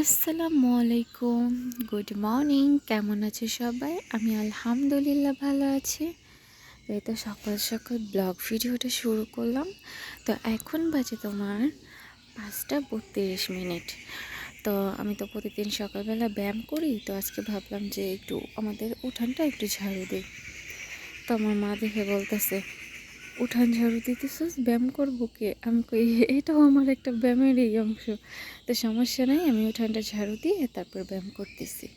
আসসালামু আলাইকুম। Good morning কেমন আছে সবাই? আমি আলহামদুলিল্লাহ ভালো আছি। এই তো সকাল সকাল ব্লগ ভিডিওটা শুরু করলাম। তো এখন বাজে তোমার পাঁচটা বত্রিশ মিনিট। তো আমি তো প্রতিদিন সকালবেলা ব্যায়াম করি, তো আজকে ভাবলাম যে একটু আমাদের উঠানটা একটু ঝাড়ু দিই। তো আমার মা দেখে বলতেছে উঠান ঝাড়ু দিতেছস ব্যায়াম করব কে? আমি কই, এটাও আমার একটা ব্যায়ামেরই অংশ। তো সমস্যা নাই, আমি উঠানটা ঝাড়ু দিয়ে তারপর ব্যায়াম করতেছি।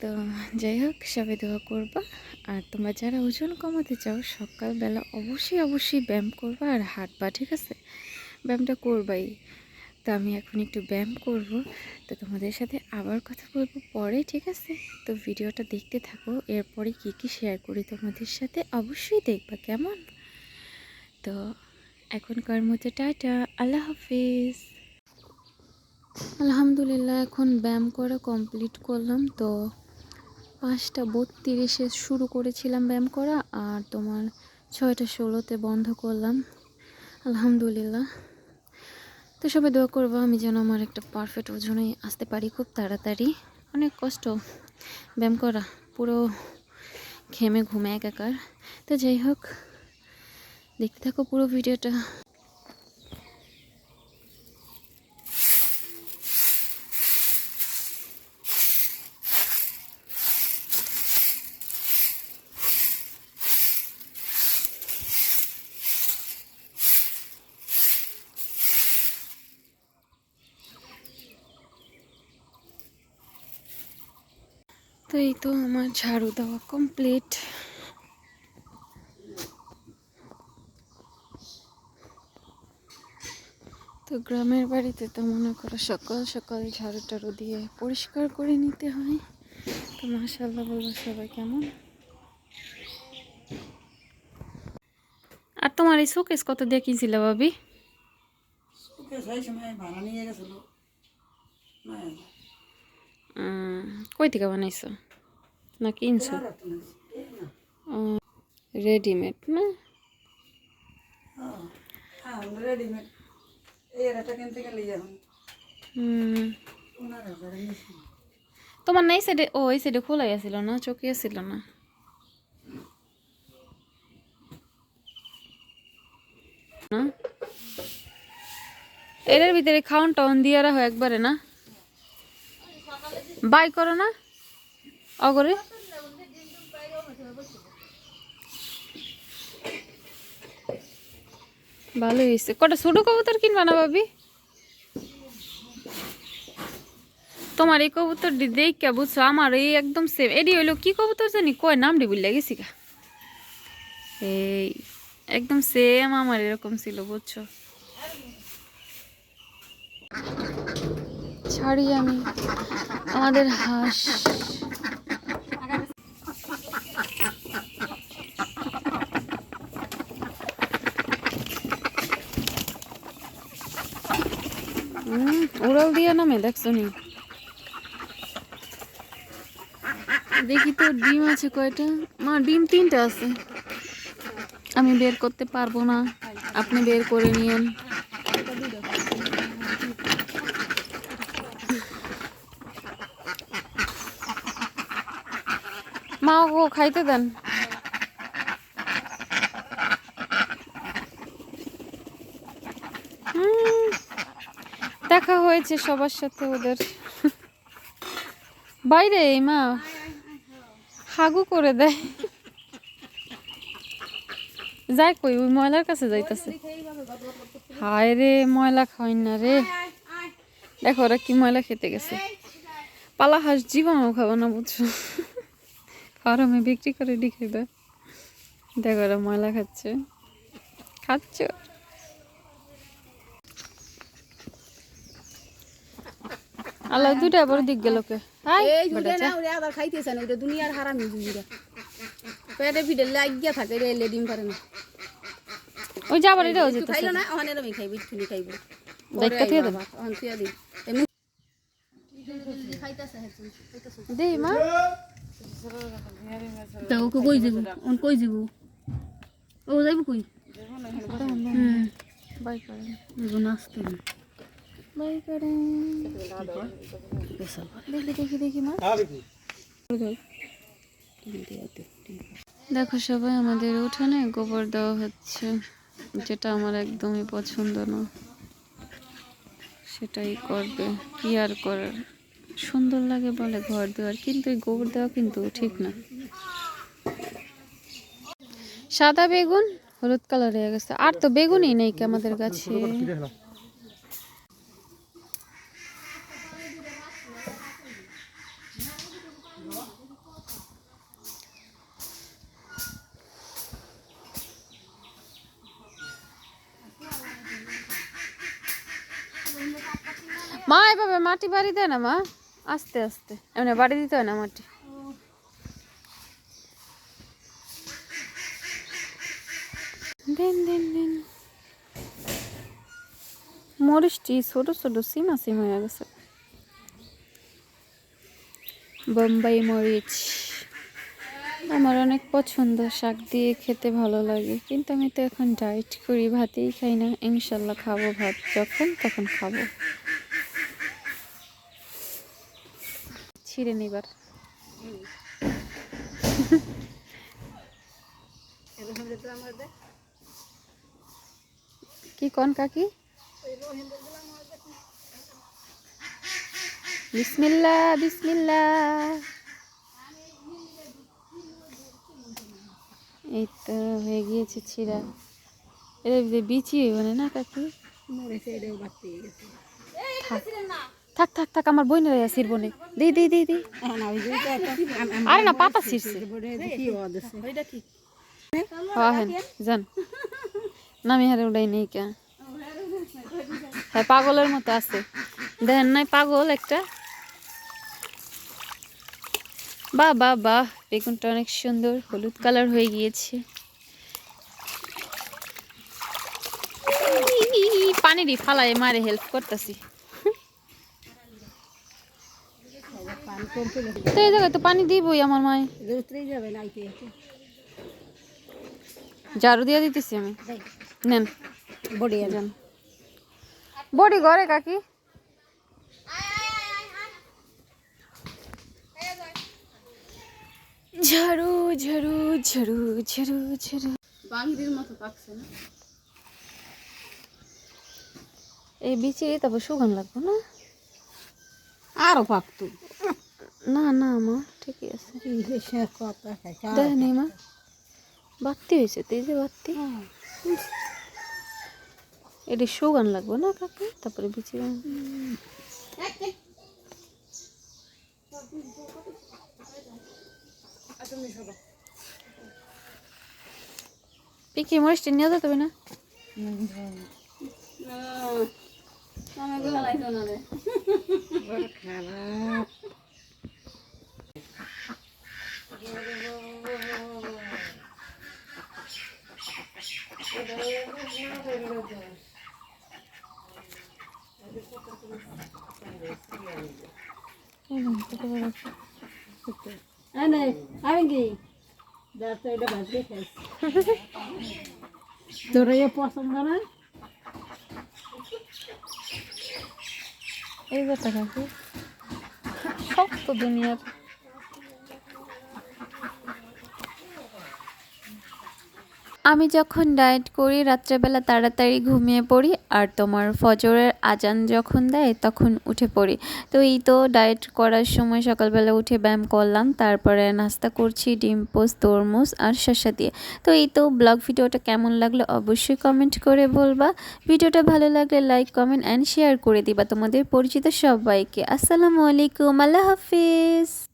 তো যাই হোক, সবাই দোয়া করবা। আর তোমরা যারা ওজন কমাতে চাও, সকালবেলা অবশ্যই অবশ্যই ব্যায়াম করবা। আর হাঁটবা ঠিক আছে? ব্যায়ামটা করবাই। তো আমি এখন একটু ব্যায়াম করব। তো তোমাদের সাথে আবার কথা বলব পরে, ঠিক আছে? তো ভিডিওটা দেখতে থাকো, এরপরে কি কি শেয়ার করি তোমাদের সাথে অবশ্যই দেখবা, কেমন? তো এখনকার মতো টাটা, আল্লাহ হাফিজ। আলহামদুলিল্লাহ, এখন ব্যায়াম করা কমপ্লিট করলাম। তো পাঁচটা বত্রিশে শুরু করেছিলাম ব্যায়াম করা, আর তোমার ছয়টা ষোলোতে বন্ধ করলাম। আলহামদুলিল্লাহ। তো সবাই দোয়া করব আমি যেন আমার একটা পারফেক্ট ওজনে আসতে পারি, খুব তাড়াতাড়ি। অনেক কষ্ট। ব্যায়াম করা, পুরো ঘেমে ঘুমে একাকার। তো যাই হোক, দেখতে থাকো পুরো ভিডিওটা। তো এই তো আমার ঝাড়ু দেওয়া কমপ্লিট তো গ্রামের বাড়িতে তো মনে করো সকাল সকাল ঝাড়ু টাড়ু দিয়ে পরিষ্কার করে নিতে হয়। তো মাসাল্লাহ বলব সবাই কেমন? আর তোমার এই শোকেস কত দিয়ে কিনছিল ভাবি? ওকে সেই সময় ভাড়া নিয়ে গেছিল। নয় উম, কই থেকে বানাইছো না কিনছো। রেডিমেড না হ্যাঁ, হ্যাঁ, তোমার না এই সাইডে ও এই সাইডে খোলাই আছিল না চকি আছিল না? এটার ভিতরে খাওয়ান টাউন দিয়ে রাখো একবারে না বাই করো না। অগরে। ভালো হয়েছে কটা ছোট কবুতর কিনবা না ভাবি? তোমার এই কবুতর দেখ বুঝছ, আমার এই একদম সেম এডি হইল কি কবুতর জানি? কয় নাম ডি বললে গেছি গা। এই, একদম সেম আমার এরকম ছিল, বুঝছ? ছাড়ি আমি। আমাদের হাঁস। উড়াল দিয়া নামে, দেখছ নি? দেখি তো ডিম আছে কয়টা? মা, ডিম তিনটা আছে। আমি বের করতে পারব না। আপনি বের করে নিয়েন। মা ও খাইতে দেন। দেখা হয়েছে সবার সাথে ওদের। বাইরে এই মা, হাগু করে দেয়। যাই কই, ওই ময়লার কাছে যাইতেছে। হায় রে, ময়লা খাই না রে। দেখো ওরা কি ময়লা খেতে গেছে। পালা হাঁস জীবনও খাব না বুঝছ। ফার্মে বিক্রি করে ডি খাইবে। দেখো ওরা ময়লা খাচ্ছে। খাচ্ছ? আল্লাহ দুটা বড় দিক গেল কে? হাই এই দুইটা না ওরে আবার খাইতেছে ওইটা দুনিয়ার হারামি দুইটা। পেটে লাগিয়া থাকে রে এলে ডিম পারে না। ওই খাইলো আমি খাইব খাইব। দেখতে দে। মা। তা ওকে কই যাব? ওন কই যাব? ও যাইব কই? বাই বাই দেখি দেখি দেখি মা। দেখো সবাই আমাদের উঠানে গোবর দেওয়া হচ্ছে যেটা আমার একদমই পছন্দ না। সেটাই করবে কি আর করার? সুন্দর লাগে বলে ঘর দেওয়ার কিন্তু এই গোবর দেওয়া কিন্তু ঠিক না। সাদা বেগুন, হলুদ কালার হয়ে গেছে। আর তো বেগুনই নেই কি আমাদের গাছে। মা, এভাবে মাটি বাড়ি দেয় না মা? আস্তে আস্তে। এমনি বাড়ি দিতে হয় না মাটি দেন মরিচটি ছোট ছোট, সিমা, সিম হয়ে গেছে। বোম্বাই মরিচ। আমার অনেক পছন্দ, শাক দিয়ে খেতে ভালো লাগে। কিন্তু আমি তো এখন ডায়েট করি, ভাতেই খাই না। ইনশাল্লাহ খাব ভাত। যখন, তখন খাব। ছিঁড়ে নিবার কি কন কাকি? বিসমিল্লা বিসমিল্লা। এই তো হয়ে গিয়েছে ছিঁড়া। এর বিচি মানে না কাকি? মরেছে এটাও বাড়তে গেছে। থাক থাক থাক আমার বইনের আসির বনে দি দি দি দি। আরে না পাতা ছিঁড়ছে। হ্যাঁ জান না আমি হারে উড়াই নেই কে। হ্যাঁ পাগলের মতো আছে। দেখেন নাই পাগল একটা। বাহ বাহ বাহ বেগুনটা অনেক সুন্দর হলুদ কালার হয়ে গিয়েছে। ই, পানিরই ফালায় মারে হেল্প করতেছি পানি কম পেলে তো এই জায়গায় তো পানি দিবই আমার মায়। ঝাড়ু দিয়ে দিতেছি আমি। নেন। বড়ি যান। বডি ঘরে কাকি। ঝাড়ু ঝাড়ু ঝাড়ু ঝাড়ু ঝাড়ু। বাঙির মতো পাকছে না। এই বিচি তারপর সুগান লাগবে না? আরও পাকতো না না মা ঠিকই আছে। নেই মা। বাত্তি হয়েছে তো এই যে বাত্তি এটি সুগান লাগবে না কাকি? তারপরে বিচি পিকি মরিচটি নিয়ে যেতে হবে না। খারাপ আনে আমি কি দাঁড়তে এটা ভাজবে খাইস তোর এ পছন্দ না এই কথা টাকা কি? শক্ত দুনিয়ার। আমি যখন ডায়েট করি, রাত্রেবেলা তাড়াতাড়ি ঘুমিয়ে পড়ি আর তোমার ফজরের আজান যখন দেয়, তখন উঠে পড়ি। তো এই তো ডায়েট করার সময় সকালবেলা উঠে ব্যায়াম করলাম, তারপরে নাস্তা করছি, ডিম পোস্ট তরমুজ আর শসা দিয়ে। তো এই তো ব্লগ ভিডিওটা কেমন লাগল অবশ্যই কমেন্ট করে বলবা। ভিডিওটা ভালো লাগলে লাইক, কমেন্ট অ্যান্ড শেয়ার করে দিবা তোমাদের পরিচিত সবাইকে। আসসালামু আলাইকুম, আল্লাহ হাফিজ।